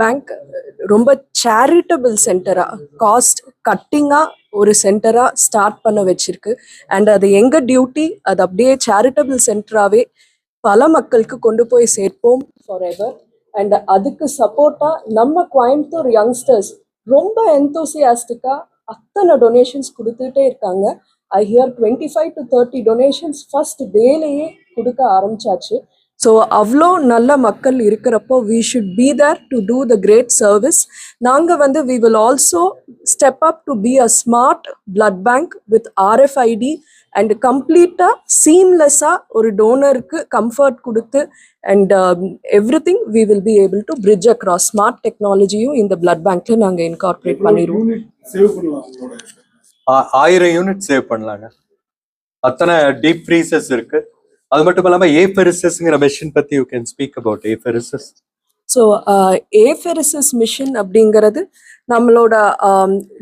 Bank ரொம்ப charitable சென்டரா cost கட்டிங்கா ஒரு சென்டரா start பண்ண வச்சிருக்கு. அண்ட் அது எங்க டியூட்டி அது அப்படியே சேரிட்டபிள் சென்டராகவே பல மக்களுக்கு கொண்டு போய் சேர்ப்போம் ஃபார் எவர் அண்ட் அதுக்கு சப்போர்ட்டா நம்ம கோயம்புத்தூர் யங்ஸ்டர்ஸ் ரொம்ப என்தோசியாஸ்டிக்கா அத்தனை டொனேஷன்ஸ் கொடுத்துட்டே இருக்காங்க. I hear twenty five to thirty donations first டேலேயே கொடுக்க ஆரம்பிச்சாச்சு. ஸோ அவ்வளோ நல்ல மக்கள் இருக்கிறப்போ we should be there to do the great service நாங்கள் வந்து we will also step up to be a smart blood bank with RFID and கம்ப்ளீட்டாக சீம்லெஸ்ஸாக ஒரு டோனருக்கு கம்ஃபர்ட் கொடுத்து and everything we will be able to bridge across smart டெக்னாலஜியும் இந்த blood பேங்க்ல நாங்கள் இன்கார்பரேட் பண்ணிடுவோம். ஆயிரம் யூனிட் சேவ் பண்ணலாங்க. அத்தனை டீப் ஃப்ரீசஸ் இருக்கு. அது மட்டும் இல்லாம ஏபெரிசஸ்ங்கிற மிஷின் பத்தி you can speak about apheresis so apheresis machine அப்படிங்கிறது நம்மளோட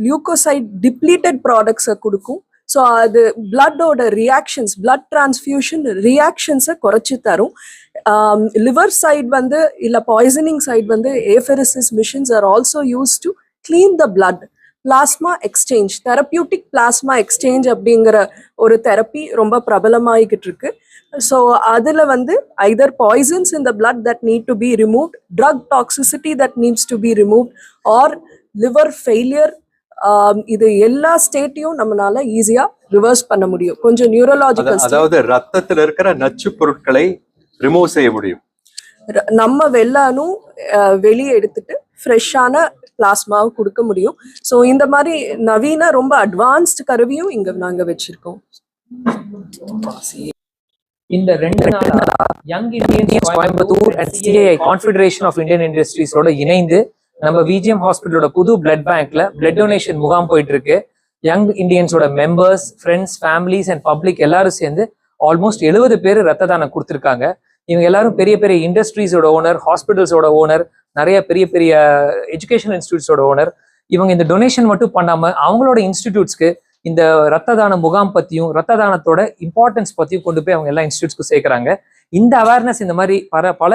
லியூக்கோசைட் டிப்ளீட்டட் ப்ராடக்ட்ஸை கொடுக்கும். ஸோ அது பிளட்டோட ரியாக்ஷன்ஸ் பிளட் டிரான்ஸ்ஃபியூஷன் ரியாக்ஷன்ஸை குறைச்சி தரும். Um, லிவர் சைட் வந்து இல்லை பாய்சனிங் சைடு வந்து apheresis machines are also use to clean the blood plasma exchange therapeutic plasma exchange அப்படிங்கிற ஒரு தெரப்பி ரொம்ப பிரபலமாகிக்கிட்டு இருக்கு. ஸோ அதில் வந்து either poisons in the blood that need to be removed, drug toxicity that needs to be removed, or liver failure um, இது எல்லா ஸ்டேட்டையும் நம்மளால ஈஸியா ரிவர்ஸ் பண்ண முடியும். கொஞ்சம் நியூரலாஜிக்கல் அதாவது ரத்தத்துல இருக்கிற நச்சு பொருட்களை ரிமூவ் செய்ய முடியும். நம்ம வெள்ளானும் வெளியே எடுத்துட்டு ஃப்ரெஷ்ஷான பிளாஸ்மாவை கொடுக்க முடியும். ஸோ இந்த மாதிரி நவீன ரொம்ப அட்வான்ஸ்டு கருவியும் இங்க நாங்க வச்சிருக்கோம். இந்த ரெண்டு நாளா young Indians Coimbatore and CII confederation of Indian இண்டஸ்ட்ரீஸோட இணைந்து நம்ம விஜிஎம் ஹாஸ்பிட்டலோட புது பிளட் பேங்க்ல பிளட் டொனேஷன் முகாம் போயிட்டு இருக்கு young இந்தியன்ஸோட members friends families and public எல்லாரும் சேர்ந்து ஆல்மோஸ்ட் எழுபது பேர் ரத்த தானம் கொடுத்துருக்காங்க. இவங்க எல்லாரும் பெரிய பெரிய இண்டஸ்ட்ரீஸோட ஓனர் ஹாஸ்பிட்டல்ஸோட ஓனர் நிறைய பெரிய பெரிய எஜுகேஷன் இன்ஸ்டியூட்ஸோட ஓனர் இவங்க இந்த டொனேஷன் மட்டும் பண்ணாம அவங்களோட இன்ஸ்டிடியூட்ஸ்க்கு இந்த ரத்த தான முகாம் பத்தியும் ரத்த தானத்தோட இம்பார்ட்டன்ஸ் பத்தியும் கொண்டு போய் அவங்க எல்லா இன்ஸ்டியூட்ஸ்க்கும் சேர்க்குறாங்க. இந்த அவேர்னஸ் இந்த மாதிரி பல பல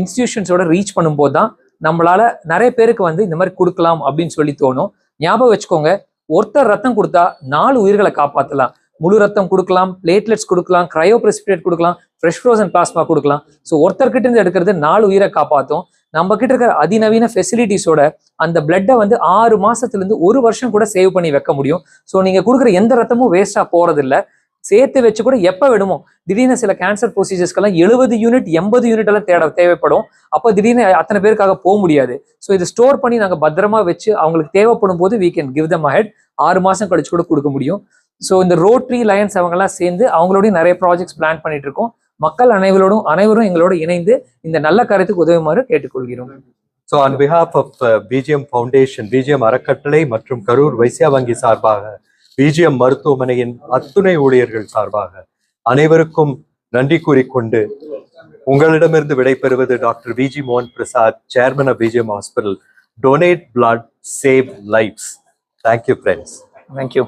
இன்ஸ்டிடியூஷன்ஸோட ரீச் பண்ணும்போது தான் நம்மளால நிறைய பேருக்கு வந்து இந்த மாதிரி கொடுக்கலாம் அப்படின்னு சொல்லி தோணும். ஞாபகம் வச்சுக்கோங்க ஒருத்தர் ரத்தம் கொடுத்தா நாலு உயிர்களை காப்பாற்றலாம் முழு ரத்தம் கொடுக்கலாம் பிளேட்லெட்ஸ் கொடுக்கலாம் கிரையோ பிரசிபிரேட் கொடுக்கலாம் ஃப்ரெஷ் ஃப்ரோசன் பிளாஸ்மா கொடுக்கலாம். ஸோ ஒருத்தர்கிட்ட இருந்து எடுக்கிறது நாலு உயிரை காப்பாற்றும் நம்ம கிட்ட இருக்கிற அதிநவீன ஃபெசிலிட்டிஸோட அந்த பிளட்டை வந்து ஆறு மாசத்துலேருந்து ஒரு வருஷம் கூட சேவ் பண்ணி வைக்க முடியும். ஸோ நீங்கள் கொடுக்குற எந்த ரத்தமும் வேஸ்ட்டாக போகிறதில்ல சேர்த்து வச்சு கூட எப்போ விடுமோ திடீர்னு சில கேன்சர் ப்ரொசீஜர்ஸ்க்கெல்லாம் எழுபது யூனிட் எண்பது யூனிட் எல்லாம் தேட தேவைப்படும். அப்போ திடீர்னு அத்தனை பேருக்காக போக முடியாது. ஸோ இது ஸ்டோர் பண்ணி நாங்கள் பத்திரமா வச்சு அவங்களுக்கு தேவைப்படும் போது we can give them ahead ஆறு மாதம் கழிச்சு கூட கொடுக்க முடியும். ஸோ இந்த ரோட்ரி லயன்ஸ் அவங்கெல்லாம் சேர்ந்து அவங்களோடய நிறைய ப்ராஜெக்ட்ஸ் பிளான் பண்ணிட்டு இருக்கோம். மக்கள் அனைவரோடும் அனைவரும் எங்களோட இணைந்து இந்த நல்ல காரியத்துக்கு உதவுமாறு கேட்டுக்கொள்கிறோம். So on behalf of BGM foundation BGM அறக்கட்டளை மற்றும் கரூர் வைசியா வங்கி சார்பாக பிஜிஎம் மருத்துவமனையின் அத்துணை ஊழியர்கள் சார்பாக அனைவருக்கும் நன்றி கூறிக்கொண்டு உங்களிடமிருந்து விடைபெறுவது டாக்டர் விஜி மோகன் Prasad chairman of BGM hospital donate blood save lives thank you friends thank you